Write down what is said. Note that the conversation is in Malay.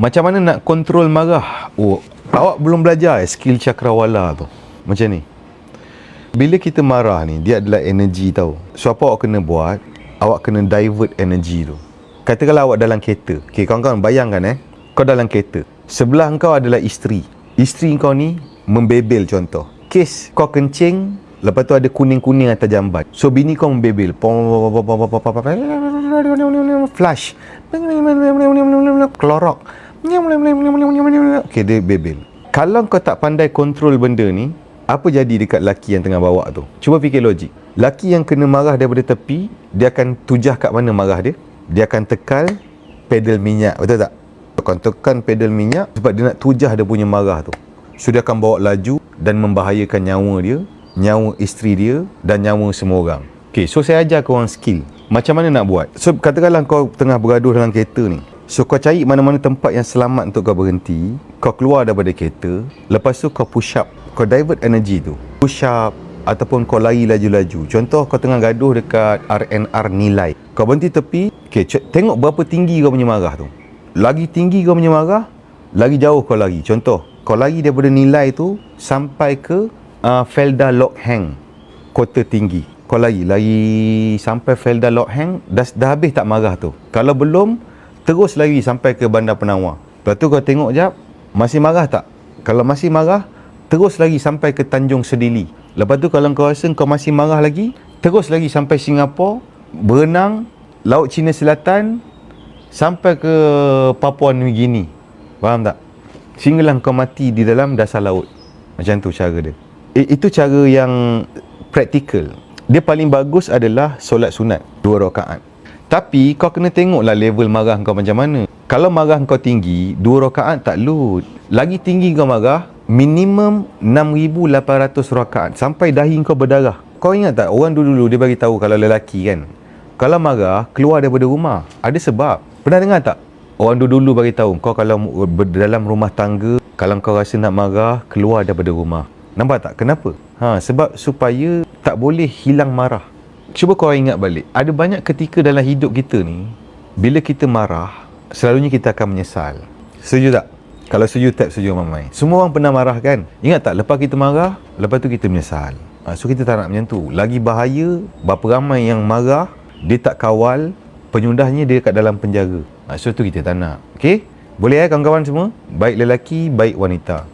Macam mana nak kontrol marah? Oh, awak belum belajar eh, skill cakrawala tu. Macam ni. Bila kita marah ni, dia adalah energi tau. So apa awak kena buat? Awak kena divert energi tu. Katakanlah awak dalam kereta. Okay, kawan-kawan bayangkan eh. Kau dalam kereta. Sebelah kau adalah isteri. Isteri kau ni membebel contoh. Kes kau kencing, lepas tu ada kuning-kuning atas jambat. So bini kau membebel. Flash. Klorok. Okay, dia bebel. Kalau kau tak pandai kontrol benda ni, apa jadi dekat laki yang tengah bawa tu? Cuba fikir logik. Laki yang kena marah daripada tepi, dia akan tujah kat mana marah dia. Dia akan tekal pedal minyak. Betul tak? Kau tekan pedal minyak sebab dia nak tujah dia punya marah tu. So dia akan bawa laju dan membahayakan nyawa dia, nyawa isteri dia dan nyawa semua orang. Okay, so saya ajar kau orang skill. Macam mana nak buat? So katakanlah kau tengah bergaduh dalam kereta ni. So kau cari mana-mana tempat yang selamat untuk kau berhenti. Kau keluar daripada kereta. Lepas tu kau push up. Kau divert energy tu. Push up ataupun kau lari laju-laju. Contoh kau tengah gaduh dekat RNR nilai. Kau berhenti tepi. Okay, tengok berapa tinggi kau punya marah tu. Lagi tinggi kau punya marah, lagi jauh kau lari. Contoh, kau lari daripada nilai tu sampai ke uh, Felda Lock Hang. Kota tinggi kau lari lari sampai Felda Lock Hang dah, dah habis tak marah tu kalau belum terus lari sampai ke Bandar Penawar. Lepas tu kau tengok jap masih marah tak? Kalau masih marah terus lagi sampai ke Tanjung Sedili lepas tu kalau kau rasa kau masih marah lagi terus lagi sampai Singapura berenang Laut Cina Selatan sampai ke Papua New Guinea. Faham tak? Sehinggalah kau mati di dalam dasar laut. Macam tu cara dia. Eh, itu cara yang praktikal. Dia paling bagus adalah solat sunat dua rakaat. Tapi kau kena tengoklah level marah kau macam mana. Kalau marah kau tinggi, dua rakaat tak lut. Lagi tinggi kau marah, minimum 6800 rakaat sampai dahi kau berdarah. Kau ingat tak orang dulu-dulu dia bagi tahu kalau lelaki kan. Kalau marah keluar daripada rumah, ada sebab. Pernah dengar tak? Orang dulu-dulu bagi tahu kau kalau dalam rumah tangga, kalau kau rasa nak marah, keluar daripada rumah. Nampak tak? Kenapa? Ha, sebab supaya tak boleh hilang marah. Cuba kau ingat balik. Ada banyak ketika dalam hidup kita ni, bila kita marah, selalunya kita akan menyesal. Setuju tak? Kalau setuju, tap setuju mamai. Semua orang pernah marah kan? Ingat tak? Lepas kita marah, lepas tu kita menyesal. Ha, so kita tak nak macam tu. Lagi bahaya, berapa ramai yang marah, dia tak kawal, penyudahnya dia kat dalam penjara. Ha, so tu kita tak nak. Okay? Boleh eh kawan-kawan semua? Baik lelaki, baik wanita.